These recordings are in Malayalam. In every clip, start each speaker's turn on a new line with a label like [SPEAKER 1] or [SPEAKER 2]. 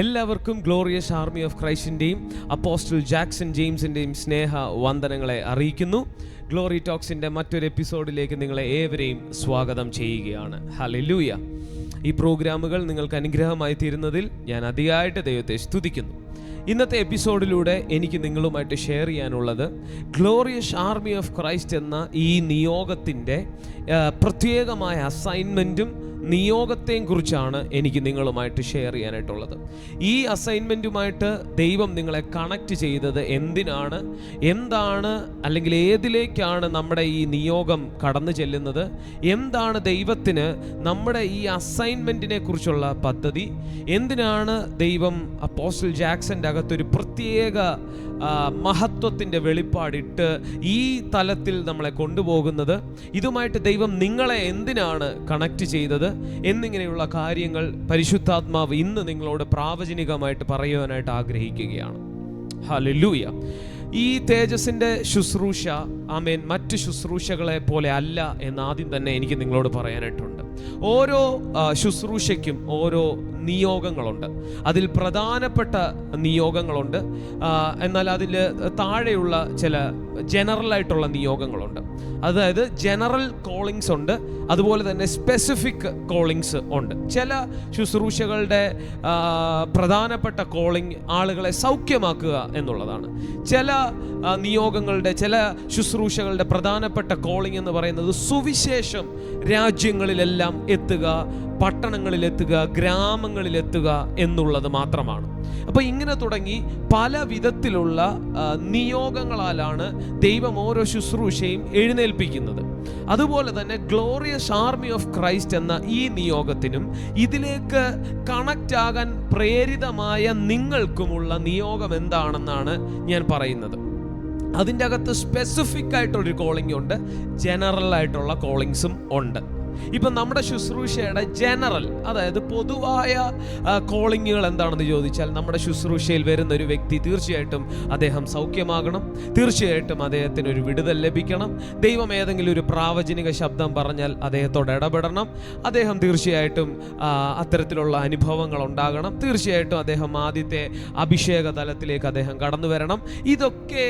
[SPEAKER 1] എല്ലാവർക്കും ഗ്ലോറിയസ് ആർമി ഓഫ് ക്രൈസ്റ്റിന്റെയും അപ്പോസ്റ്റൽ ജാക്സൺ ജെയിംസിന്റെയും സ്നേഹ വന്ദനങ്ങളെ അറിയിക്കുന്നു. ഗ്ലോറി ടോക്സിന്റെ മറ്റൊരു എപ്പിസോഡിലേക്ക് നിങ്ങളെ ഏവരെയും സ്വാഗതം ചെയ്യുകയാണ്. ഹലലൂയ ഈ പ്രോഗ്രാമുകൾ നിങ്ങൾക്ക് അനുഗ്രഹമായി തീരുന്നതിൽ ഞാൻ അതിയായിട്ട് ദൈവത്തെ സ്തുതിക്കുന്നു. ഇന്നത്തെ എപ്പിസോഡിലൂടെ എനിക്ക് നിങ്ങളുമായിട്ട് ഷെയർ ചെയ്യാനുള്ളത് ഗ്ലോറിയസ് ആർമി ഓഫ് ക്രൈസ്റ്റ് എന്ന ഈ നിയോഗത്തിന്റെ പ്രത്യേകമായ അസൈൻമെന്റും നിയോഗത്തെയും കുറിച്ചാണ് എനിക്ക് നിങ്ങളുമായിട്ട് ഷെയർ ചെയ്യാനായിട്ടുള്ളത്. ഈ അസൈൻമെന്റുമായിട്ട് ദൈവം നിങ്ങളെ കണക്റ്റ് ചെയ്തത് എന്തിനാണ്? എന്താണ് അല്ലെങ്കിൽ ഏതിലേക്കാണ് നമ്മുടെ ഈ നിയോഗം കടന്നു ചെല്ലുന്നത്? എന്താണ് ദൈവത്തിന് നമ്മുടെ ഈ അസൈൻമെന്റിനെ കുറിച്ചുള്ള പദ്ധതി? എന്തിനാണ് ദൈവം അപ്പോസ്റ്റൽ ജാക്സന്റെ അകത്തൊരു പ്രത്യേക മഹത്വത്തിന്റെ വെളിപ്പാടിട്ട് ഈ തലത്തിൽ നമ്മളെ കൊണ്ടുപോകുന്നത്. ഇതുമായിട്ട് ദൈവം നിങ്ങളെ എന്തിനാണ് കണക്ട് ചെയ്തത്? എന്നിങ്ങനെയുള്ള കാര്യങ്ങൾ പരിശുദ്ധാത്മാവ് ഇന്ന് നിങ്ങളോട് പ്രാവചനികമായിട്ട് പറയുവാനായിട്ട് ആഗ്രഹിക്കുകയാണ്. ഹലൂയ ഈ തേജസിന്റെ ശുശ്രൂഷ ആമേൻ മറ്റ് ശുശ്രൂഷകളെ പോലെ അല്ല എന്ന് ആദ്യം തന്നെ എനിക്ക് നിങ്ങളോട് പറയാനായിട്ടുണ്ട്. ഓരോ ശുശ്രൂഷയ്ക്കും ഓരോ നിയോഗങ്ങളുണ്ട്. അതിൽ പ്രധാനപ്പെട്ട നിയോഗങ്ങളുണ്ട്. എന്നാൽ അതിൽ താഴെയുള്ള ചില ജനറൽ ആയിട്ടുള്ള നിയോഗങ്ങളുണ്ട്. അതായത് ജനറൽ കോളിങ്സ് ഉണ്ട്. അതുപോലെ തന്നെ സ്പെസിഫിക് കോളിങ്സ് ഉണ്ട്. ചില ശുശ്രൂഷകളുടെ പ്രധാനപ്പെട്ട കോളിങ് ആളുകളെ സൗഖ്യമാക്കുക എന്നുള്ളതാണ്. ചില നിയോഗങ്ങളുടെ ചില ശുശ്രൂഷകളുടെ പ്രധാനപ്പെട്ട കോളിംഗ് എന്ന് പറയുന്നത് സുവിശേഷം രാജ്യങ്ങളിലെല്ലാം എത്തുക പട്ടണങ്ങളിലെത്തുക ഗ്രാമങ്ങളിലെത്തുക എന്നുള്ളത് മാത്രമാണ്. അപ്പോൾ ഇങ്ങനെ തുടങ്ങി പല വിധത്തിലുള്ള നിയോഗങ്ങളാലാണ് ദൈവം ഓരോ ശുശ്രൂഷയും എഴുന്നേൽപ്പിക്കുന്നത്. അതുപോലെ തന്നെ ഗ്ലോറിയസ് ആർമി ഓഫ് ക്രൈസ്റ്റ് എന്ന ഈ നിയോഗത്തിനും ഇതിലേക്ക് കണക്റ്റ് ആകാൻ പ്രേരിതമായ നിങ്ങൾക്കുമുള്ള നിയോഗം എന്താണെന്നാണ് ഞാൻ പറയുന്നത്. അതിന്റെ അകത്ത് സ്പെസിഫിക് ആയിട്ടൊരു കോളിംഗ് ഉണ്ട് ജനറൽ ആയിട്ടുള്ള കോളിങ്സും ഉണ്ട്. ഇപ്പം നമ്മുടെ ശുശ്രൂഷയുടെ ജനറൽ അതായത് പൊതുവായ കോളിങ്ങുകൾ എന്താണെന്ന് ചോദിച്ചാൽ നമ്മുടെ ശുശ്രൂഷയിൽ വരുന്ന ഒരു വ്യക്തി തീർച്ചയായിട്ടും അദ്ദേഹം സൗഖ്യമാകണം. തീർച്ചയായിട്ടും അദ്ദേഹത്തിന് ഒരു വിടുതൽ ലഭിക്കണം. ദൈവം ഏതെങ്കിലും ഒരു പ്രാവചനിക ശബ്ദം പറഞ്ഞാൽ അദ്ദേഹത്തോട് ഇടപെടണം. അദ്ദേഹം തീർച്ചയായിട്ടും അത്തരത്തിലുള്ള അനുഭവങ്ങൾ ഉണ്ടാകണം. തീർച്ചയായിട്ടും അദ്ദേഹം ആദ്യത്തെ അഭിഷേക തലത്തിലേക്ക് അദ്ദേഹം കടന്നു വരണം. ഇതൊക്കെ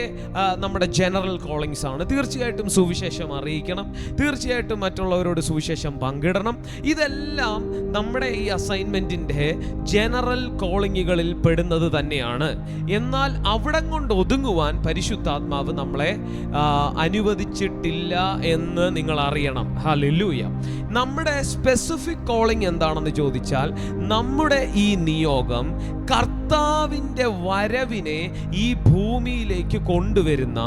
[SPEAKER 1] നമ്മുടെ ജനറൽ കോളിങ്സ് ആണ്. തീർച്ചയായിട്ടും സുവിശേഷം അറിയിക്കണം. തീർച്ചയായിട്ടും മറ്റുള്ളവരോട് സുവിശേഷം പങ്കിടണം. ഇതെല്ലാം നമ്മുടെ ഈ അസൈൻമെന്റിന്റെ ജനറൽ കോളിങ്ങുകളിൽ പെടുന്നത് തന്നെയാണ്. എന്നാൽ അവിടെ കൊണ്ട് ഒതുങ്ങുവാൻ പരിശുദ്ധാത്മാവ് നമ്മളെ അനുവദിച്ചിട്ടില്ല എന്ന് നിങ്ങൾ അറിയണം. ഹല്ലേലൂയ നമ്മുടെ സ്പെസിഫിക് കോളിംഗ് എന്താണെന്ന് ചോദിച്ചാൽ നമ്മുടെ ഈ നിയോഗം കർത്താവിന്റെ വരവിനെ ഈ ഭൂമിയിലേക്ക് കൊണ്ടുവരുന്ന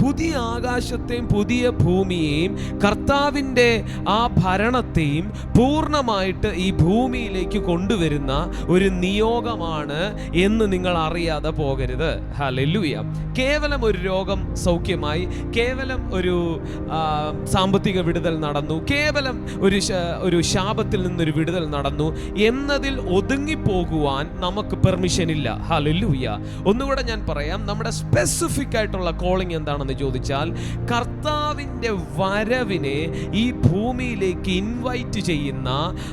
[SPEAKER 1] പുതിയ ആകാശത്തെയും പുതിയ ഭൂമിയെയും കർത്താവിന്റെ ആ ഭരണത്തെയും പൂർണമായിട്ട് ഈ ഭൂമിയിലേക്ക് കൊണ്ടുവരുന്ന ഒരു നിയോഗമാണ് എന്ന് നിങ്ങൾ അറിയാതെ പോകരുത്. ഹലല്ലുയ കേവലം ഒരു രോഗം സൗഖ്യമായി കേവലം ഒരു സാമ്പത്തിക വിടുതൽ നടന്നു കേവലം ഒരു ശ- ഒരു ശാപത്തിൽ നിന്നൊരു വിടുതൽ നടന്നു. എന്നതിൽ ഒതുങ്ങിപ്പോകുവാൻ നമുക്ക് പെർമിഷൻ ഇല്ല. ഹല്ലേലൂയ ഒന്നുകൂടെ ഞാൻ പറയാം. നമ്മുടെ സ്പെസിഫിക് ആയിട്ടുള്ള കോളിംഗ് എന്താണെന്ന് ചോദിച്ചാൽ കർത്താവിന്റെ വരവിനെ ഈ ഭൂമിയിലേക്ക് ഇൻവൈറ്റ് ചെയ്യുന്ന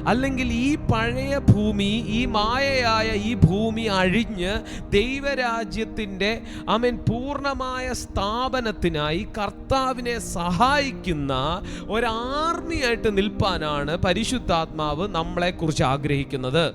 [SPEAKER 1] അല്ലെങ്കിൽ ഈ പഴയ ഭൂമി ഈ മായയായ ഈ ഭൂമി അഴിഞ്ഞ് ദൈവരാജ്യത്തിന്റെ അമൻ പൂർണമായ സ്ഥാപനത്തിനായി കർത്താവിനെ സഹായിക്കുന്ന ഒരാർമിയായിട്ട് നിൽപ്പാനാണ് പരിശുദ്ധാത്മാവ് നമ്മളെ കുറിച്ച് ആഗ്രഹിക്കുന്നത്.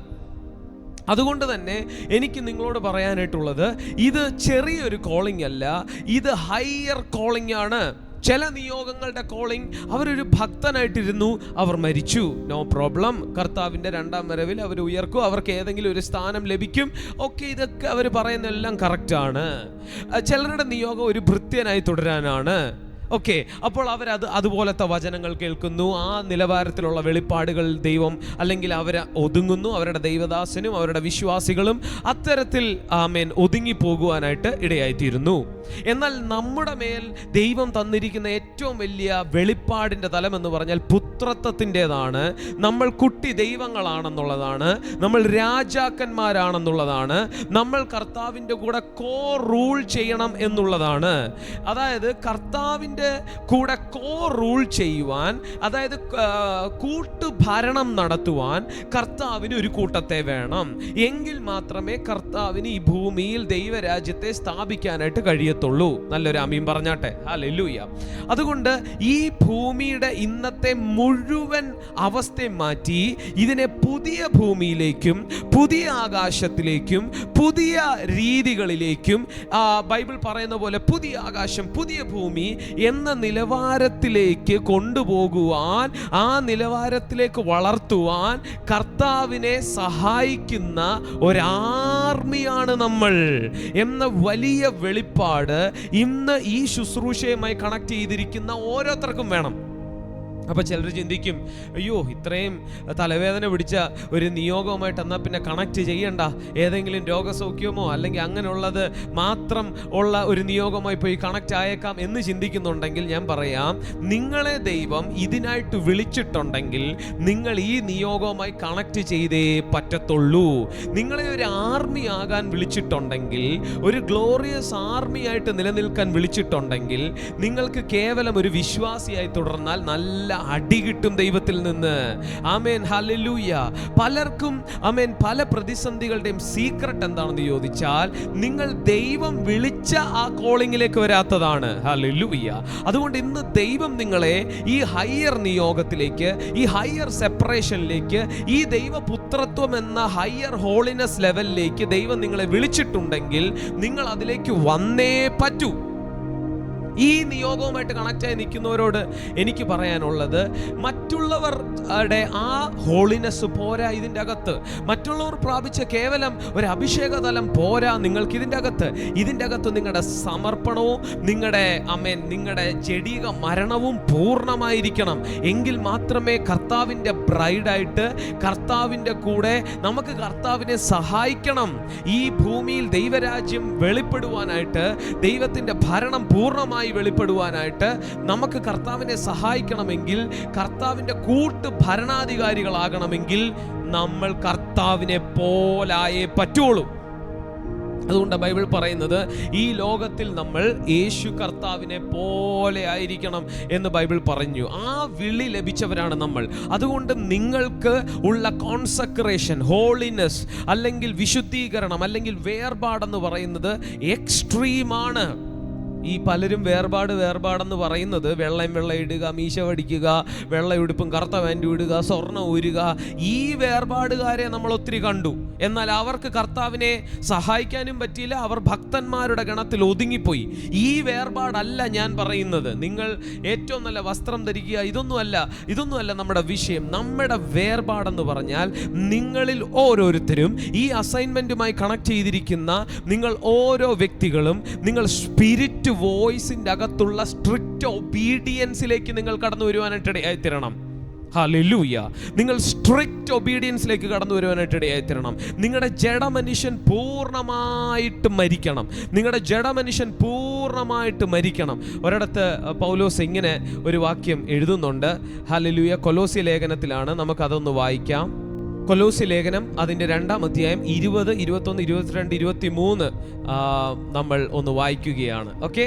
[SPEAKER 1] അതുകൊണ്ട് തന്നെ എനിക്ക് നിങ്ങളോട് പറയാനായിട്ടുള്ളത് ഇത് ചെറിയൊരു കോളിംഗ് അല്ല ഇത് ഹയർ കോളിംഗ് ആണ്. ചില നിയോഗങ്ങളുടെ കോളിംഗ് അവരൊരു ഭക്തനായിട്ടിരുന്നു അവർ മരിച്ചു. നോ പ്രോബ്ലം കർത്താവിന്റെ രണ്ടാം വരവിൽ അവർ ഉയർക്കും അവർക്ക് ഏതെങ്കിലും ഒരു സ്ഥാനം ലഭിക്കും. ഒക്കെ ഇതൊക്കെ അവർ പറയുന്നതെല്ലാം കറക്റ്റാണ് ചിലരുടെ നിയോഗം ഒരു ഭൃത്യനായി തുടരാനാണ്. ഓക്കെ അപ്പോൾ അവരത് അതുപോലത്തെ വചനങ്ങൾ കേൾക്കുന്നു. ആ നിലവാരത്തിലുള്ള വെളിപ്പാടുകൾ ദൈവം അല്ലെങ്കിൽ അവർ ഒതുങ്ങുന്നു. അവരുടെ ദൈവദാസനും അവരുടെ വിശ്വാസികളും അത്തരത്തിൽ ആമേൻ ഒതുങ്ങി പോകുവാനായിട്ട് ഇടയായിത്തീരുന്നു. എന്നാൽ നമ്മുടെ മേൽ ദൈവം തന്നിരിക്കുന്ന ഏറ്റവും വലിയ വെളിപ്പാടിന്റെ തലമെന്ന് പറഞ്ഞാൽ പുത്ര പുത്രത്വത്തിന്റെതാണ്. നമ്മൾ കുട്ടി ദൈവങ്ങളാണെന്നുള്ളതാണ്. നമ്മൾ രാജാക്കന്മാരാണെന്നുള്ളതാണ്. നമ്മൾ കർത്താവിന്റെ കൂടെ കോ റൂൾ ചെയ്യണം എന്നുള്ളതാണ്. അതായത് കർത്താവിന്റെ കൂടെ കോ റൂൾ ചെയ്യുവാൻ അതായത് കൂട്ടു കൂട്ടുഭരണം നടത്തുവാൻ കർത്താവിന് ഒരു കൂട്ടത്തെ വേണം. എങ്കിൽ മാത്രമേ കർത്താവിന് ഈ ഭൂമിയിൽ ദൈവരാജ്യത്തെ സ്ഥാപിക്കാനായിട്ട് കഴിയത്തുള്ളൂ. നല്ലൊരു അമീൻ പറഞ്ഞാട്ടെ. ഹല്ലേലൂയ അതുകൊണ്ട് ഈ ഭൂമിയുടെ ഇന്നത്തെ മുഴുവൻ അവസ്ഥയും മാറ്റി ഇതിനെ പുതിയ ഭൂമിയിലേക്കും പുതിയ ആകാശത്തിലേക്കും പുതിയ രീതികളിലേക്കും ബൈബിൾ പറയുന്ന പോലെ പുതിയ ആകാശം പുതിയ ഭൂമി എന്ന നിലവാരത്തിലേക്ക് കൊണ്ടുപോകുവാൻ ആ നിലവാരത്തിലേക്ക് വളർത്തുവാൻ കർത്താവിനെ സഹായിക്കുന്ന ഒരാർമിയാണ് നമ്മൾ എന്ന വലിയ വെളിപ്പാട് ഇന്ന് ഈ ശുശ്രൂഷയുമായി കണക്ട് ചെയ്തിരിക്കുന്ന ഓരോരുത്തർക്കും വേണം. അപ്പൊ ചിലർ ചിന്തിക്കും അയ്യോ ഇത്രയും തലവേദന പിടിച്ച ഒരു നിയോഗവുമായിട്ട് എന്നാൽ പിന്നെ കണക്ട് ചെയ്യണ്ട? ഏതെങ്കിലും രോഗസൗഖ്യമോ അല്ലെങ്കിൽ അങ്ങനെയുള്ളത് മാത്രം ഉള്ള ഒരു നിയോഗമായി പോയി കണക്ട് ആയേക്കാം എന്ന് ചിന്തിക്കുന്നുണ്ടെങ്കിൽ ഞാൻ പറയാം നിങ്ങളെ ദൈവം ഇതിനായിട്ട് വിളിച്ചിട്ടുണ്ടെങ്കിൽ നിങ്ങൾ ഈ നിയോഗവുമായി കണക്ട് ചെയ്തേ പറ്റത്തുള്ളൂ. നിങ്ങളെ ഒരു ആർമി ആകാൻ വിളിച്ചിട്ടുണ്ടെങ്കിൽ ഒരു ഗ്ലോറിയസ് ആർമി ആയിട്ട് നിലനിൽക്കാൻ വിളിച്ചിട്ടുണ്ടെങ്കിൽ നിങ്ങൾക്ക് കേവലം ഒരു വിശ്വാസിയായി തുടർന്നാൽ നല്ല അടി കിട്ടും ദൈവത്തിൽ നിന്ന്. ആമേൻ ഹലലൂയ പലർക്കും ആമേൻ പല പ്രതിസന്ധികളുടെയും സീക്രട്ട് എന്താണെന്ന് ചോദിച്ചാൽ നിങ്ങൾ ദൈവം വിളിച്ച ആ കോളിങ്ങിലേക്ക് വരാത്തതാണ്. ഹലലൂയ അതുകൊണ്ട് ഇന്ന് ദൈവം നിങ്ങളെ ഈ ഹയർ നിയോഗത്തിലേക്ക് ഈ ഹയർ സെപ്പറേഷനിലേക്ക് ഈ ദൈവപുത്രത്വം എന്ന ഹയർ ഹോളിനെസ് ലെവലിലേക്ക് ദൈവം നിങ്ങളെ വിളിച്ചിട്ടുണ്ടെങ്കിൽ നിങ്ങൾ അതിലേക്ക് വന്നേ പറ്റൂ. ഈ നിയോഗവുമായിട്ട് കണക്റ്റായി നിൽക്കുന്നവരോട് എനിക്ക് പറയാനുള്ളത് മറ്റുള്ളവരുടെ ആ ഹോളിനെസ് പോരാ ഇതിന്റെ അകത്ത്. മറ്റുള്ളവർ പ്രാപിച്ച കേവലം ഒരു അഭിഷേക തലം പോരാ നിങ്ങൾക്ക് ഇതിന്റെ അകത്ത്. ഇതിന്റെ അകത്ത് നിങ്ങളുടെ സമർപ്പണവും നിങ്ങളുടെ അമേൻ നിങ്ങളുടെ ജഡീക മരണവും പൂർണമായിരിക്കണം. എങ്കിൽ മാത്രമേ കർത്താവിന്റെ ബ്രൈഡായിട്ട് കർത്താവിന്റെ കൂടെ നമുക്ക് കർത്താവിനെ സഹായിക്കണം. ഈ ഭൂമിയിൽ ദൈവരാജ്യം വെളിപ്പെടുവാനായിട്ട് ദൈവത്തിന്റെ ഭരണം പൂർണമായി വെളിപ്പെടുവാനായിട്ട് നമുക്ക് കർത്താവിനെ സഹായിക്കണമെങ്കിൽ കർത്താവിന്റെ കൂട്ട് ഭരണാധികാരികളാകണമെങ്കിൽ നമ്മൾ കർത്താവിനെ പോലായേ പറ്റുള്ളൂ. അതുകൊണ്ട് ബൈബിൾ പറയുന്നത് ഈ ലോകത്തിൽ നമ്മൾ യേശു കർത്താവിനെ പോലെ ആയിരിക്കണം എന്ന് ബൈബിൾ പറഞ്ഞു. ആ വിളി ലഭിച്ചവരാണ് നമ്മൾ. അതുകൊണ്ട് നിങ്ങൾക്ക് ഉള്ള കോൺസക്രേഷൻ ഹോളിനെസ് അല്ലെങ്കിൽ വിശുദ്ധീകരണം അല്ലെങ്കിൽ വേർപാടെന്ന് പറയുന്നത് എക്സ്ട്രീമാണ് ഈ പലരും വേർപാട് വേർപാടെന്ന് പറയുന്നത് വെള്ളം വെള്ളം ഇടുക മീശ വടിക്കുക വെള്ള ഉടുപ്പും കറുത്ത പാന്റും ഇടുക സ്വർണം ഊരുക. ഈ വേർപാടുകാരെ നമ്മൾ ഒത്തിരി കണ്ടു. എന്നാൽ അവർക്ക് കർത്താവിനെ സഹായിക്കാനും പറ്റിയില്ല. അവർ ഭക്തന്മാരുടെ ഗണത്തിൽ ഒതുങ്ങിപ്പോയി. ഈ വേർപാടല്ല ഞാൻ പറയുന്നത്. നിങ്ങൾ ഏറ്റവും നല്ല വസ്ത്രം ധരിക്കുക ഇതൊന്നുമല്ല ഇതൊന്നുമല്ല നമ്മുടെ വിഷയം. നമ്മുടെ വേർപാടെന്ന് പറഞ്ഞാൽ നിങ്ങളിൽ ഓരോരുത്തരും ഈ അസൈൻമെന്റുമായി കണക്ട് ചെയ്തിരിക്കുന്ന നിങ്ങൾ ഓരോ വ്യക്തികളും നിങ്ങൾ സ്പിരിറ്റ് വോയിസിന്റെ അകത്തുള്ള സ്ട്രിക്റ്റ് ഒബീഡിയൻസിലേക്ക് നിങ്ങൾ കടന്നു വരുവാനായിട്ട് ഇടയായി തീരണം ഹല്ലേലൂയ നിങ്ങൾ സ്ട്രിക്റ്റ് ഒബീഡിയൻസിലേക്ക് കടന്നു വരുവാനായിട്ട് ഇടയായി നിങ്ങളുടെ നിങ്ങളുടെ ജഡമനുഷ്യൻ പൂർണമായിട്ട് മരിക്കണം. നിങ്ങളുടെ ജഡ മനുഷ്യൻ പൂർണമായിട്ട് മരിക്കണം. ഒരിടത്ത് പൗലോസ് ഇങ്ങനെ ഒരു വാക്യം എഴുതുന്നുണ്ട്. ഹലലൂയ കൊലോസി ലേഖനത്തിലാണ്. നമുക്കതൊന്ന് വായിക്കാം. കൊലോസി ലേഖനം അതിന്റെ രണ്ടാം അധ്യായം ഇരുപത് ഇരുപത്തൊന്ന് ഇരുപത്തിരണ്ട് ഇരുപത്തി മൂന്ന് നമ്മൾ ഒന്ന് വായിക്കുകയാണ്. ഓക്കെ?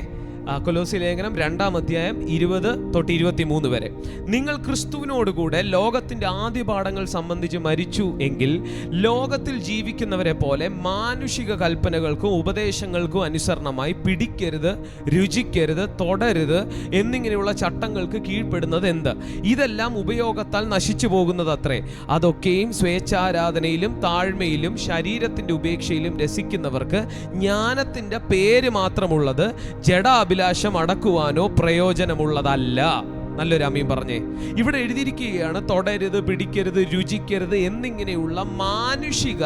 [SPEAKER 1] കൊലോസി ലേഖനം രണ്ടാം അധ്യായം ഇരുപത് തൊട്ട് ഇരുപത്തി മൂന്ന് വരെ. നിങ്ങൾ ക്രിസ്തുവിനോടുകൂടെ ലോകത്തിന്റെ ആദ്യ പാഠങ്ങൾ സംബന്ധിച്ച് മരിച്ചു എങ്കിൽ ലോകത്തിൽ ജീവിക്കുന്നവരെ പോലെ മാനുഷിക കൽപ്പനകൾക്കും ഉപദേശങ്ങൾക്കും അനുസരണമായി പിടിക്കരുത് രുചിക്കരുത് തൊടരുത് എന്നിങ്ങനെയുള്ള ചട്ടങ്ങൾക്ക് കീഴ്പ്പെടുന്നത് എന്ത്? ഇതെല്ലാം ഉപയോഗത്താൽ നശിച്ചു പോകുന്നത് അത്രേ അതൊക്കെയും സ്വേച്ഛാരാധനയിലും താഴ്മയിലും ശരീരത്തിന്റെ ഉപേക്ഷയിലും രസിക്കുന്നവർക്ക് ജ്ഞാനത്തിന്റെ പേര് മാത്രമുള്ളത് ജഡാഭിലാഷം അടക്കുവാനോ പ്രയോജനമുള്ളതല്ല. നല്ലൊരു അമ്മയും പറഞ്ഞേ. ഇവിടെ എഴുതിയിരിക്കുകയാണ് തൊടരുത് പിടിക്കരുത് രുചിക്കരുത് എന്നിങ്ങനെയുള്ള മാനുഷിക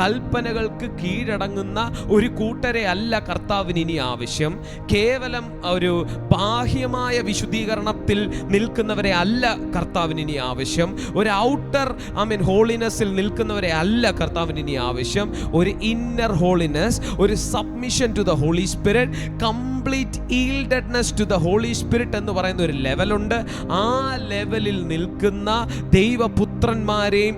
[SPEAKER 1] കൽപ്പനകൾക്ക് കീഴടങ്ങുന്ന ഒരു കൂട്ടരെ അല്ല കർത്താവിന് ഇനി ആവശ്യം. കേവലം ഒരു ബാഹ്യമായ വിശുദ്ധീകരണത്തിൽ നിൽക്കുന്നവരെ അല്ല കർത്താവിന് ഇനി ആവശ്യം. ഒരു ഔട്ടർ ഐ മീൻ ഹോളിനെസ്സിൽ നിൽക്കുന്നവരെ അല്ല കർത്താവിന് ഇനി ആവശ്യം. ഒരു ഇന്നർ ഹോളിനെസ് ഒരു submission to the holy spirit complete complete yieldedness to the holy spirit എന്ന് പറയുന്ന ഒരു ലെവലുണ്ട് ആ ലെവലിൽ നിൽക്കുന്ന ദൈവപുത്രന്മാരെയും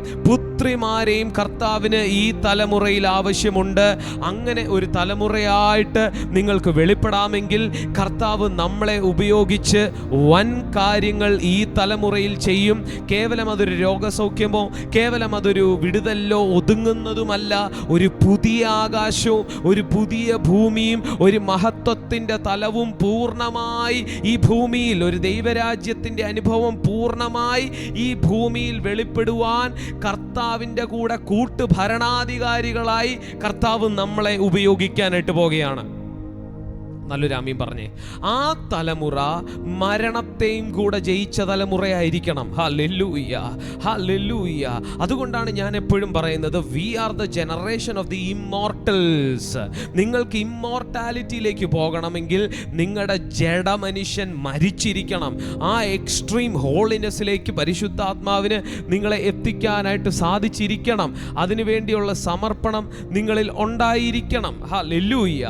[SPEAKER 1] പുത്രിമാരെയും കർത്താവിന് ഈ തലമുറയിൽ ആവശ്യമുണ്ട്. അങ്ങനെ ഒരു തലമുറയായിട്ട് നിങ്ങൾക്ക് വെളിപ്പെടാമെങ്കിൽ കർത്താവ് നമ്മളെ ഉപയോഗിച്ച് വൻ കാര്യങ്ങൾ ഈ തലമുറയിൽ ചെയ്യും. കേവലം അതൊരു രോഗസൗഖ്യമോ കേവലം അതൊരു വിടുതല്ലോ ഒതുങ്ങുന്നതുമല്ല. ഒരു പുതിയ ആകാശവും ഒരു പുതിയ ഭൂമിയും ഒരു മഹത്വത്തിന്റെ തലവും പൂർണമായി ഈ ഭൂമിയിൽ ഒരു ദൈവരാജ്യത്തിന്റെ അനുഭവം പൂർണമായി ഈ ഭൂമിയിൽ വെളിപ്പെടുവാൻ കർത്താവിന്റെ കൂടെ കൂട്ട് ഭരണാധികാരികളായി കർത്താവ് നമ്മളെ ഉപയോഗിക്കാനായിട്ട് പോവുകയാണ്. നല്ലൊരു ആമീൻ പറഞ്ഞേ. ആ തലമുറ മരണത്തെയും കൂടെ ജയിച്ച തലമുറയായിരിക്കണം. ഹാ ലെല്ലൂയ്യ ഹാ ലെല്ലൂയ്യ അതുകൊണ്ടാണ് ഞാൻ എപ്പോഴും പറയുന്നത് we are the generation of the immortals നിങ്ങൾക്ക് ഇമ്മോർട്ടാലിറ്റിയിലേക്ക് പോകണമെങ്കിൽ നിങ്ങളുടെ ജഡമനുഷ്യൻ മരിച്ചിരിക്കണം. ആ എക്സ്ട്രീം ഹോളിനെസ്സിലേക്ക് പരിശുദ്ധാത്മാവിന് നിങ്ങളെ എത്തിക്കാനായിട്ട് സാധിച്ചിരിക്കണം. അതിനുവേണ്ടിയുള്ള സമർപ്പണം നിങ്ങളിൽ ഉണ്ടായിരിക്കണം. ഹാ ലെല്ലൂയ്യ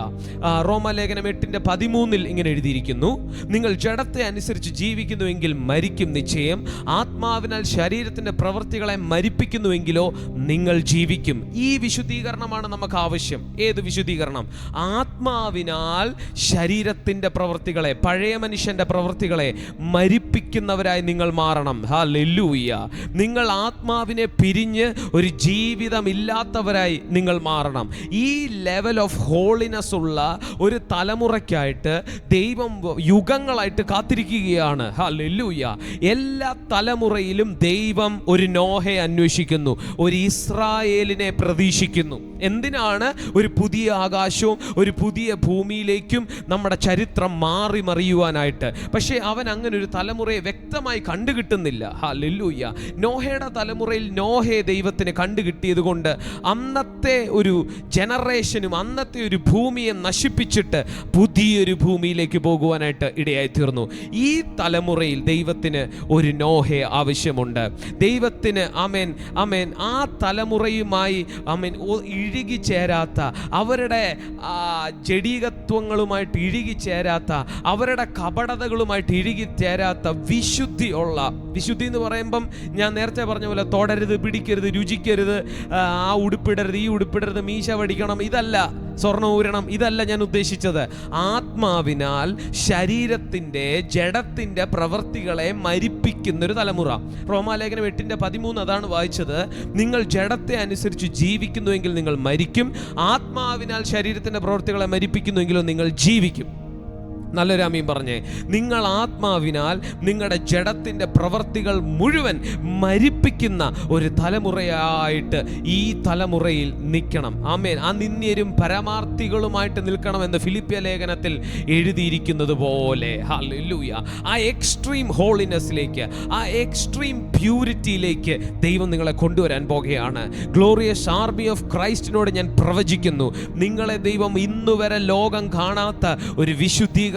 [SPEAKER 1] റോമലേഖനം എട്ടിന്റെ പതിമൂന്നിൽ ഇങ്ങനെ എഴുതിയിരിക്കുന്നു. നിങ്ങൾ ജഡത്തെ അനുസരിച്ച് ജീവിക്കുന്നുവെങ്കിൽ മരിക്കും നിശ്ചയം. ആത്മാവിനാൽ ശരീരത്തിന്റെ പ്രവൃത്തികളെ മരിപ്പിക്കുന്നുവെങ്കിലോ നിങ്ങൾ ജീവിക്കും. ഈ വിശുദ്ധീകരണമാണ് നമുക്ക് ആവശ്യം. ഏത് വിശുദ്ധീകരണം? ആത്മാവിനാൽ ശരീരത്തിന്റെ പ്രവൃത്തികളെ പഴയ മനുഷ്യന്റെ പ്രവൃത്തികളെ മരിപ്പിക്കുന്നവരായി നിങ്ങൾ മാറണം. ഹാ ലെല്ലൂയ്യ നിങ്ങൾ ആത്മാവിനെ പിരിഞ്ഞ് ഒരു ജീവിതമില്ലാത്തവരായി നിങ്ങൾ മാറണം. ഈ ലെവൽ ഓഫ് ഹോളിനെസ് ഉള്ള ഒരു തലമുറയ്ക്കായിട്ട് ദൈവം യുഗങ്ങളായിട്ട് കാത്തിരിക്കുകയാണ്. ഹാ ലെല്ലൂയ്യ എല്ലാ തലമുറയിലും ദൈവം ഒരു നോഹയെ അന്വേഷിക്കുന്നു. ഒരു ഇസ്രായേലിനെ പ്രതീക്ഷിക്കുന്നു. എന്തിനാണ്? ഒരു പുതിയ ആകാശവും ഒരു പുതിയ ഭൂമിയിലേക്കും നമ്മുടെ ചരിത്രം മാറി മറിയുവാനായിട്ട് പക്ഷേ അവൻ അങ്ങനെ ഒരു തലമുറയെ വ്യക്തമായി കണ്ടുകിട്ടുന്നില്ല. ഹാ ലെല്ലൂയ്യ നോഹയുടെ തലമുറയിൽ നോഹയെ ദൈവത്തിന് കണ്ടുകിട്ടിയത് കൊണ്ട് അന്നത്തെ ഒരു ജനറേഷനും അന്നത്തെ ഒരു ഭൂമിയെ നശിപ്പിച്ചിട്ട് പുതിയൊരു ഭൂമിയിലേക്ക് പോകുവാനായിട്ട് ഇടയായി തീർന്നു. ഈ തലമുറയിൽ ദൈവത്തിന് ഒരു നോഹെ ആവശ്യമുണ്ട്. ദൈവത്തിന് അമേൻ അമേൻ ആ തലമുറയുമായി അമേൻ ഇഴുകി ചേരാത്ത അവരുടെ ജഡീകത്വങ്ങളുമായിട്ട് ഇഴുകി ചേരാത്ത അവരുടെ കപടതകളുമായിട്ട് ഇഴുകിച്ചേരാത്ത വിശുദ്ധിയുള്ള വിശുദ്ധി എന്ന് പറയുമ്പം ഞാൻ നേരത്തെ പറഞ്ഞ പോലെ തൊടരുത് പിടിക്കരുത് രുചിക്കരുത് ആ ഉടുപ്പിടരുത് ഈ ഉടുപ്പിടരുത് മീശ വടിക്കണം ഇതല്ല. സ്വർണ ഇതല്ല ഞാൻ ഉദ്ദേശിച്ചത്. ആത്മാവിനാൽ ശരീരത്തിന്റെ ജഡത്തിന്റെ പ്രവൃത്തികളെ മരിപ്പിക്കുന്ന ഒരു തലമുറ. റോമാലേഖനം എട്ടിന്റെ പതിമൂന്ന് അതാണ് വായിച്ചത്. നിങ്ങൾ ജഡത്തെ അനുസരിച്ച് ജീവിക്കുന്നുവെങ്കിൽ നിങ്ങൾ മരിക്കും. ആത്മാവിനാൽ ശരീരത്തിന്റെ പ്രവൃത്തികളെ മരിപ്പിക്കുന്നുവെങ്കിലും നിങ്ങൾ ജീവിക്കും. നല്ലൊരു അമീൻ പറഞ്ഞേ. നിങ്ങൾ ആത്മാവിനാൽ നിങ്ങളുടെ ജഡത്തിന്റെ പ്രവൃത്തികൾ മുഴുവൻ മരിപ്പിക്കുന്ന ഒരു തലമുറയായിട്ട് ഈ തലമുറയിൽ നിൽക്കണം. ആമേൻ. ആ നിന്ദ്യരും പരമാർത്ഥികളുമായിട്ട് നിൽക്കണമെന്ന് ഫിലിപ്പിയ ലേഖനത്തിൽ എഴുതിയിരിക്കുന്നത് പോലെ. ആ എക്സ്ട്രീം ഹോളിനെസ്സിലേക്ക് ആ എക്സ്ട്രീം പ്യൂരിറ്റിയിലേക്ക് ദൈവം നിങ്ങളെ കൊണ്ടുവരാൻ പോകുകയാണ്. ഗ്ലോറിയസ് ആർമി ഓഫ് ക്രൈസ്റ്റിനോട് ഞാൻ പ്രവചിക്കുന്നു. നിങ്ങളെ ദൈവം ഇന്നുവരെ ലോകം കാണാത്ത ഒരു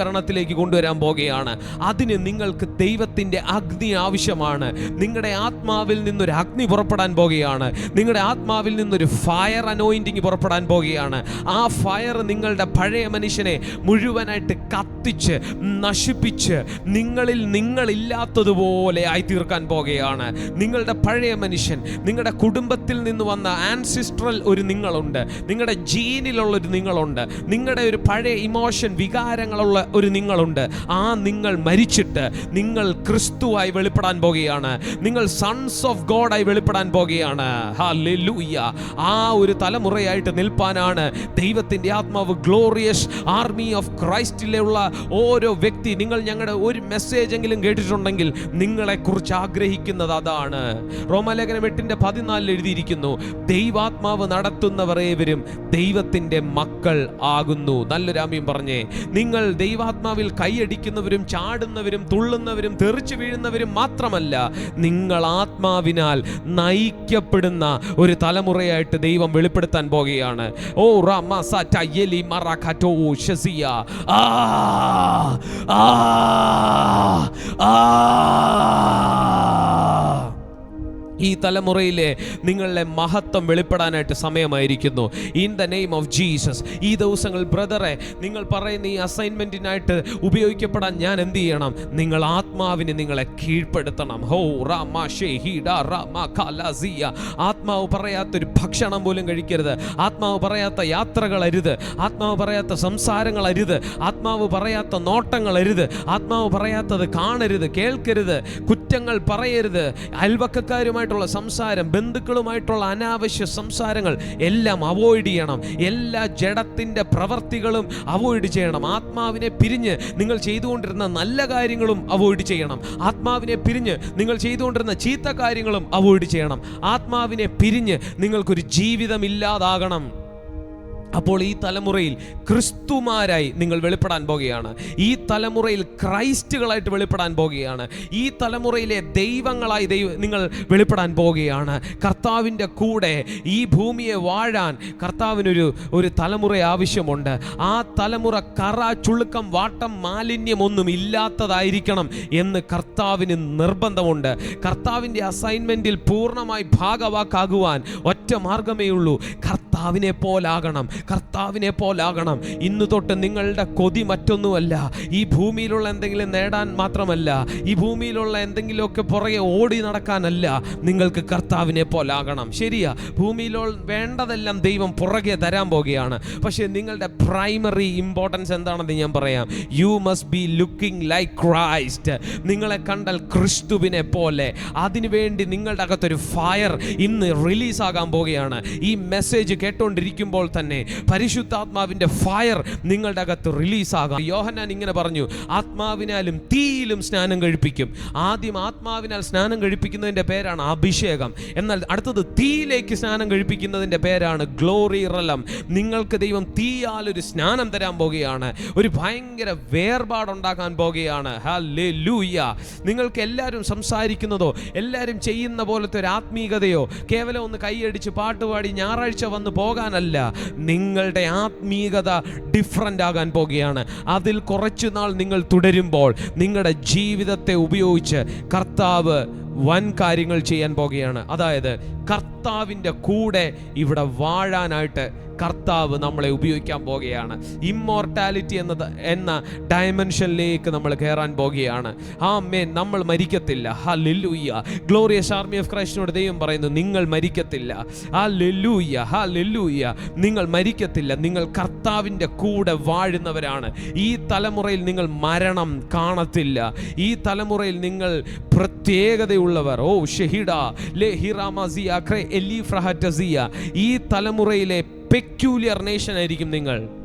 [SPEAKER 1] വിശുദ്ധീകരണത്തിലേക്ക് കൊണ്ടുവരാൻ പോകുകയാണ്. അതിന് നിങ്ങൾക്ക് ദൈവത്തിന്റെ അഗ്നി ആവശ്യമാണ്. നിങ്ങളുടെ ആത്മാവിൽ നിന്നൊരു അഗ്നി പുറപ്പെടാൻ പോകുകയാണ്. നിങ്ങളുടെ ആത്മാവിൽ നിന്നൊരു ഫയർ അനോയിന്റിങ് പുറപ്പെടാൻ പോകുകയാണ്. ആ ഫയർ നിങ്ങളുടെ പഴയ മനുഷ്യനെ മുഴുവനായിട്ട് കത്തിച്ച് നശിപ്പിച്ച് നിങ്ങളിൽ നിങ്ങളില്ലാത്തതുപോലെ ആയി തീർക്കാൻ പോകുകയാണ്. നിങ്ങളുടെ പഴയ മനുഷ്യൻ നിങ്ങളുടെ കുടുംബത്തിൽ നിന്ന് വന്ന ആൻസിസ്ട്രൽ ഒരു നിങ്ങളുണ്ട്. നിങ്ങളുടെ ജീനിലുള്ള ഒരു നിങ്ങളുണ്ട്. നിങ്ങളുടെ ഒരു പഴയ ഇമോഷൻ വികാരങ്ങളുള്ള ഒരു നിങ്ങളുണ്ട്. ആ നിങ്ങൾ മരിച്ചിട്ട് നിങ്ങൾ ക്രിസ്തുവായി വെളിപ്പെടാൻ പോകുകയാണ്. നിങ്ങൾ സൺസ് ഓഫ് ഗോഡായി വെളിപ്പെടാൻ പോകുകയാണ്. ആ ഒരു തലമുറയായിട്ട് നിൽപ്പാനാണ് ദൈവത്തിന്റെ ആത്മാവ് ഗ്ലോറിയസ് ആർമി ഓഫ് ക്രൈസ്റ്റിലുള്ള ഓരോ വ്യക്തി. നിങ്ങൾ ഞങ്ങളുടെ ഒരു മെസ്സേജ് എങ്കിലും കേട്ടിട്ടുണ്ടെങ്കിൽ നിങ്ങളെക്കുറിച്ച് ആഗ്രഹിക്കുന്നത് അതാണ്. റോമാലേഖനം എട്ടിന്റെ പതിനാലിൽ എഴുതിയിരിക്കുന്നു ദൈവാത്മാവ് നടത്തുന്നവർ ഏവരും ദൈവത്തിന്റെ മക്കൾ ആകുന്നു. നല്ലൊരു ആമീൻ പറഞ്ഞേ നിങ്ങൾ ദൈവാത്മാവിൽ കൈയടിക്കുന്നവരും ചാടുന്നവരും തുള്ളുന്നവരും തെറിച്ചു വീഴുന്നവരും മാത്രമല്ല നിങ്ങൾ ആത്മാവിനാൽ നയിക്കപ്പെടുന്ന ഒരു തലമുറയായിട്ട് ദൈവം വെളിപ്പെടുത്താൻ പോകുകയാണ്. ഓ റമ സറ്റ യെലി മറ ഷസിയ ആ ആ ആ. ഈ തലമുറയിലെ നിങ്ങളുടെ മഹത്വം വെളിപ്പെടാനായിട്ട് സമയമായിരിക്കുന്നു. In the name of Jesus ഈ ദിവസങ്ങൾ ബ്രദറെ നിങ്ങൾ പറയുന്ന ഈ അസൈൻമെന്റിനായിട്ട് ഉപയോഗിക്കപ്പെടാൻ ഞാൻ എന്ത് ചെയ്യണം? നിങ്ങൾ ആത്മാവിനെ നിങ്ങളെ കീഴ്പ്പെടുത്തണം. ഹോ റാമ ഷെഹീഡ റാമ ഖലാസിയ ആത്മാവ് പറയാത്തൊരു ഭക്ഷണം പോലും കഴിക്കരുത്. ആത്മാവ് പറയാത്ത യാത്രകൾ അരുത്. ആത്മാവ് പറയാത്ത സംസാരങ്ങൾ അരുത്. ആത്മാവ് പറയാത്ത നോട്ടങ്ങൾ അരുത്. ആത്മാവ് പറയാത്തത് കാണരുത് കേൾക്കരുത്. കുറ്റങ്ങൾ പറയരുത്. അയൽവക്കക്കാരുമായിട്ടുള്ള സംസാരം ബന്ധുക്കളുമായിട്ടുള്ള അനാവശ്യ സംസാരങ്ങൾ എല്ലാം അവോയ്ഡ് ചെയ്യണം. എല്ലാ ജഡത്തിന്റെ പ്രവർത്തികളും അവോയ്ഡ് ചെയ്യണം. ആത്മാവിനെ പിരിഞ്ഞ് നിങ്ങൾ ചെയ്തുകൊണ്ടിരുന്ന നല്ല കാര്യങ്ങളും അവോയ്ഡ് ചെയ്യണം. ആത്മാവിനെ പിരിഞ്ഞ് നിങ്ങൾ ചെയ്തുകൊണ്ടിരുന്ന ചീത്ത കാര്യങ്ങളും അവോയ്ഡ് ചെയ്യണം. ആത്മാവിനെ പിരിഞ്ഞ് നിങ്ങൾക്കൊരു ജീവിതം ഇല്ലാതാകണം. അപ്പോൾ ഈ തലമുറയിൽ ക്രിസ്തുമാരായി നിങ്ങൾ വെളിപ്പെടാൻ പോകുകയാണ്. ഈ തലമുറയിൽ ക്രൈസ്റ്റുകളായിട്ട് വെളിപ്പെടാൻ പോകുകയാണ്. ഈ തലമുറയിലെ ദൈവങ്ങളായി ദൈവ നിങ്ങൾ വെളിപ്പെടാൻ പോകുകയാണ്. കർത്താവിന്റെ കൂടെ ഈ ഭൂമിയെ വാഴാൻ കർത്താവിനൊരു ഒരു തലമുറ ആവശ്യമുണ്ട്. ആ തലമുറ കറ ചുളുക്കം വാട്ടം മാലിന്യം ഒന്നും ഇല്ലാത്തതായിരിക്കണം എന്ന് കർത്താവിന് നിർബന്ധമുണ്ട്. കർത്താവിന്റെ അസൈൻമെന്റിൽ പൂർണമായി ഭാഗവാക്കാകുവാൻ ഒറ്റ മാർഗമേ ഉള്ളൂ കർത്താവിനെ പോലാകണം. കർത്താവിനെ പോലാകണം. ഇന്ന് തൊട്ട് നിങ്ങളുടെ കൊതി മറ്റൊന്നുമല്ല. ഈ ഭൂമിയിലുള്ള എന്തെങ്കിലും നേടാൻ മാത്രമല്ല ഈ ഭൂമിയിലുള്ള എന്തെങ്കിലുമൊക്കെ പുറകെ ഓടി നടക്കാനല്ല നിങ്ങൾക്ക് കർത്താവിനെ പോലാകണം. ശരിയാ ഭൂമിയിലുള്ള വേണ്ടതെല്ലാം ദൈവം പുറകെ തരാൻ പോകുകയാണ് പക്ഷേ നിങ്ങളുടെ പ്രൈമറി ഇമ്പോർട്ടൻസ് എന്താണെന്ന് ഞാൻ പറയാം. You must be looking like Christ നിങ്ങളെ കണ്ടാൽ ക്രിസ്തുവിനെ പോലെ. അതിനുവേണ്ടി നിങ്ങളുടെ അകത്തൊരു ഫയർ ഇന്ന് റിലീസാകാൻ പോവുകയാണ്. ഈ മെസ്സേജ് കേട്ടുകൊണ്ടിരിക്കുമ്പോൾ തന്നെ പരിശുദ്ധാത്മാവിന്റെ ഫയർ നിങ്ങളുടെ അകത്ത് റിലീസാകാം. യോഹന്നാൻ ഇങ്ങനെ പറഞ്ഞു ആത്മാവിനാലും തീയിലും സ്നാനം കഴിപ്പിക്കും. ആദ്യം ആത്മാവിനാൽ സ്നാനം കഴിപ്പിക്കുന്നതിന്റെ പേരാണ് അഭിഷേകം. എന്നാൽ അടുത്തത് തീയിലേക്ക് സ്നാനം കഴിപ്പിക്കുന്നതിന്റെ പേരാണ് ഗ്ലോറി റലം. നിങ്ങൾക്ക് ദൈവം തീയാൽ ഒരു സ്നാനം തരാൻ പോകുകയാണ്. ഒരു ഭയങ്കര വേർപാടുണ്ടാക്കാൻ പോകുകയാണ്. നിങ്ങൾക്ക് എല്ലാവരും സംസാരിക്കുന്നതോ എല്ലാവരും ചെയ്യുന്ന പോലത്തെ ഒരു ആത്മീകതയോ കേവലം ഒന്ന് കൈയടിച്ച് പാട്ടുപാടി ഞായറാഴ്ച വന്ന് പോകാനല്ല. നിങ്ങളുടെ ആത്മീയത ഡിഫറന്റ് ആകാൻ പോകുകയാണ്. അതിൽ കുറച്ചു നാൾ നിങ്ങൾ തുടരുമ്പോൾ നിങ്ങളുടെ ജീവിതത്തെ ഉപയോഗിച്ച് കർത്താവ് വൻ കാര്യങ്ങൾ ചെയ്യാൻ പോകുകയാണ്. അതായത് കർത്താവിന്റെ കൂടെ ഇവിടെ വാഴാനായിട്ട് കർത്താവ് നമ്മളെ ഉപയോഗിക്കാൻ പോകുകയാണ്. ഇമ്മോർട്ടാലിറ്റി എന്നത് എന്ന ഡയമെൻഷനിലേക്ക് നമ്മൾ കയറാൻ പോകുകയാണ്. ആ മേൻ നമ്മൾ മരിക്കത്തില്ല. Hallelujah glorious army of ക്രൈസ്റ്റിനോട് ദൈവം പറയുന്നു നിങ്ങൾ മരിക്കത്തില്ല. ആ ലെല്ലൂയ്യ ഹ ലെല്ലൂയ്യ നിങ്ങൾ മരിക്കത്തില്ല. നിങ്ങൾ കർത്താവിന്റെ കൂടെ വാഴുന്നവരാണ്. ഈ തലമുറയിൽ നിങ്ങൾ മരണം കാണത്തില്ല. ഈ തലമുറയിൽ നിങ്ങൾ പ്രത്യേകതയുള്ളവർ. ഓ ഷെഹിഡ. ലേ ഹിറാമസിയ ഈ തലമുറയിലെ പെക്യൂലിയർ നേഷൻ ആയിരിക്കും നിങ്ങൾ.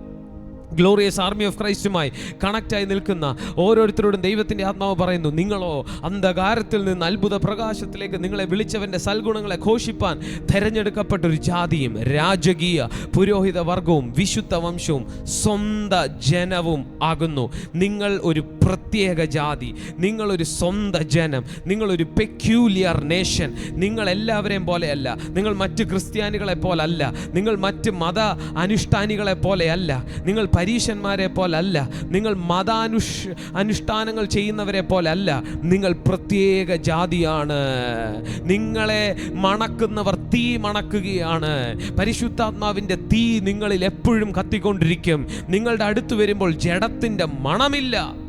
[SPEAKER 1] ഗ്ലോറിയസ് ആർമി ഓഫ് ക്രൈസ്റ്റുമായി കണക്റ്റായി നിൽക്കുന്ന ഓരോരുത്തരോടും ദൈവത്തിന്റെ ആത്മാവ് പറയുന്നു നിങ്ങളോ അന്ധകാരത്തിൽ നിന്ന് അത്ഭുത പ്രകാശത്തിലേക്ക് നിങ്ങളെ വിളിച്ചവന്റെ സൽഗുണങ്ങളെ ഘോഷിപ്പാൻ തെരഞ്ഞെടുക്കപ്പെട്ടൊരു ജാതിയും രാജകീയ പുരോഹിത വർഗവും വിശുദ്ധ വംശവും സ്വന്ത ജനവും ആകുന്നു. നിങ്ങൾ ഒരു പ്രത്യേക ജാതി നിങ്ങളൊരു സ്വന്ത ജനം നിങ്ങളൊരു പെക്യൂലിയർ നേഷൻ നിങ്ങൾ എല്ലാവരെയും പോലെയല്ല നിങ്ങൾ മറ്റ് ക്രിസ്ത്യാനികളെ പോലല്ല നിങ്ങൾ മറ്റ് മത അനുഷ്ഠാനികളെ പോലെയല്ല നിങ്ങൾ പരീശന്മാരെ പോലല്ല നിങ്ങൾ മതാനുഷ് അനുഷ്ഠാനങ്ങൾ ചെയ്യുന്നവരെ പോലല്ല നിങ്ങൾ പ്രത്യേക ജാതിയാണ്. നിങ്ങളെ മണക്കുന്നവർ തീ മണക്കുകയാണ്. പരിശുദ്ധാത്മാവിന്റെ തീ നിങ്ങളിൽ എപ്പോഴും കത്തിക്കൊണ്ടിരിക്കും. നിങ്ങളുടെ അടുത്ത് വരുമ്പോൾ ജഡത്തിന്റെ മണമില്ല.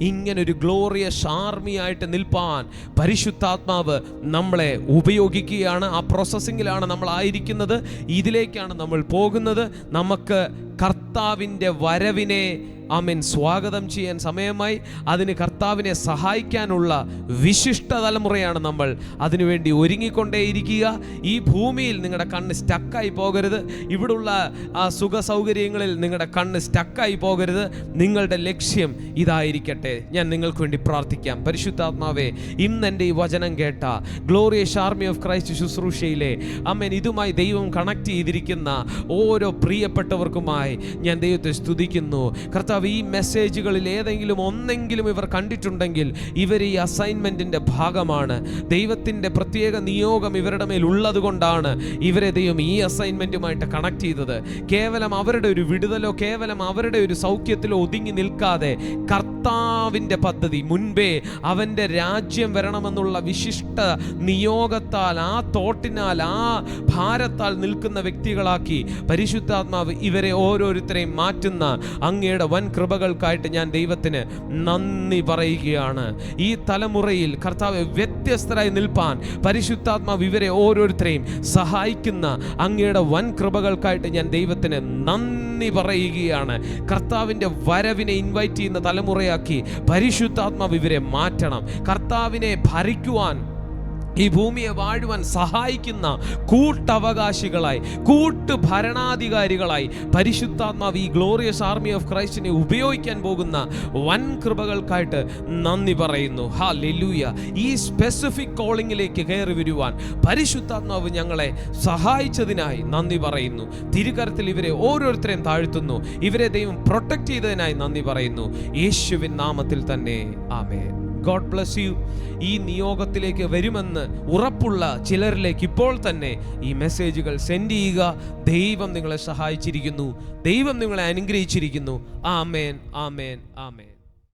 [SPEAKER 1] ഇങ്ങനൊരു ഗ്ലോറിയസ് ആർമി ആയിട്ട് നിൽപ്പാൻ പരിശുദ്ധാത്മാവ് നമ്മളെ ഉപയോഗിക്കുകയാണ്. ആ പ്രോസസ്സിങ്ങിലാണ് നമ്മൾ ആയിരിക്കുന്നത്. ഇതിലേക്കാണ് നമ്മൾ പോകുന്നത്. നമുക്ക് കർത്താവിന്റെ വരവിനെ ആമേൻ. സ്വാഗതം ചെയ്യാൻ സമയമായി. അതിന് കർത്താവിനെ സഹായിക്കാനുള്ള വിശിഷ്ട തലമുറയാണ് നമ്മൾ. അതിനുവേണ്ടി ഒരുങ്ങിക്കൊണ്ടേയിരിക്കുക. ഈ ഭൂമിയിൽ നിങ്ങളുടെ കണ്ണ് സ്റ്റക്കായി പോകരുത്. ഇവിടുള്ള ആ സുഖ സൗകര്യങ്ങളിൽ നിങ്ങളുടെ കണ്ണ് സ്റ്റക്കായി പോകരുത്. നിങ്ങളുടെ ലക്ഷ്യം ഇതായിരിക്കട്ടെ. ഞാൻ നിങ്ങൾക്ക് വേണ്ടി പ്രാർത്ഥിക്കാം. പരിശുദ്ധാത്മാവേ ഇന്ന് എന്റെ ഈ വചനം കേട്ട ഗ്ലോറിയസ് ആർമി ഓഫ് ക്രൈസ്റ്റ് ശുശ്രൂഷയിലെ അമ്മൻ ഇതുമായി ദൈവം കണക്ട് ചെയ്തിരിക്കുന്ന ഓരോ പ്രിയപ്പെട്ടവർക്കുമായി ഞാൻ ദൈവത്തെ സ്തുതിക്കുന്നു. കർത്താവ് കർത്താവ് ഈ മെസ്സേജുകളിൽ ഏതെങ്കിലും ഒന്നെങ്കിലും ഇവർ കണ്ടിട്ടുണ്ടെങ്കിൽ ഇവർ ഈ അസൈൻമെന്റിന്റെ ഭാഗമാണ്. ദൈവത്തിന്റെ പ്രത്യേക നിയോഗം ഇവരുടെ മേൽ ഉള്ളത് കൊണ്ടാണ് ഇവരെ ദൈവം ഈ അസൈൻമെന്റുമായിട്ട് കണക്ട് ചെയ്തത്. കേവലം അവരുടെ ഒരു വിടുതലോ കേവലം അവരുടെ ഒരു സൗഖ്യത്തിലോ ഒതുങ്ങി നിൽക്കാതെ കർത്താവിന്റെ പദ്ധതി മുൻപേ അവന്റെ രാജ്യം വരണമെന്നുള്ള വിശിഷ്ട നിയോഗത്താൽ ആ തോട്ടിനാൽ ആ ഭാരത്താൽ നിൽക്കുന്ന വ്യക്തികളാക്കി പരിശുദ്ധാത്മാവ് ഇവരെ ഓരോരുത്തരെയും മാറ്റുന്ന അങ്ങയുടെ വൻ കൃപകൾക്കായിട്ട് ഞാൻ ദൈവത്തിന് നന്ദി പറയുകയാണ്. ഈ തലമുറയിൽ കർത്താവ് വ്യത്യസ്തരായി നിൽപ്പാൻ പരിശുദ്ധാത്മാവ് ഇവരെ ഓരോരുത്തരെയും സഹായിക്കുന്ന അങ്ങയുടെ വൻ കൃപകൾക്കായിട്ട് ഞാൻ ദൈവത്തിന് നന്ദി പറയുകയാണ്. കർത്താവിന്റെ വരവിനെ ഇൻവൈറ്റ് ചെയ്യുന്ന തലമുറയാക്കി പരിശുദ്ധാത്മാവ് ഇവരെ മാറ്റണം. കർത്താവിനെ ഭരിക്കുവാൻ ഈ ഭൂമിയെ വാഴുവാൻ സഹായിക്കുന്ന കൂട്ടവകാശികളായി കൂട്ട് ഭരണാധികാരികളായി പരിശുദ്ധാത്മാവ് ഈ ഗ്ലോറിയസ് ആർമി ഓഫ് ക്രൈസ്റ്റിനെ ഉപയോഗിക്കാൻ പോകുന്ന വൻ കൃപകൾക്കായിട്ട് നന്ദി പറയുന്നു. ഹാ ലെലൂയ ഈ സ്പെസിഫിക് കോളിങ്ങിലേക്ക് കയറി വരുവാൻ പരിശുദ്ധാത്മാവ് ഞങ്ങളെ സഹായിച്ചതിനായി നന്ദി പറയുന്നു. തിരുകരത്തിൽ ഇവരെ ഓരോരുത്തരെയും താഴ്ത്തുന്നു. ഇവരെ ദൈവം പ്രൊട്ടക്ട് ചെയ്തതിനായി നന്ദി പറയുന്നു. യേശുവിൻ നാമത്തിൽ തന്നെ. ആമേൻ. ഗോഡ് ബ്ലസ് യു ഈ നിയോഗത്തിലേക്ക് വരുമെന്ന് ഉറപ്പുള്ള ചിലരിലേക്ക് ഇപ്പോൾ തന്നെ ഈ മെസ്സേജുകൾ സെൻഡ് ചെയ്യുക. ദൈവം നിങ്ങളെ സഹായിച്ചിരിക്കുന്നു. ദൈവം നിങ്ങളെ അനുഗ്രഹിച്ചിരിക്കുന്നു. ആമേൻ ആമേൻ ആമേൻ.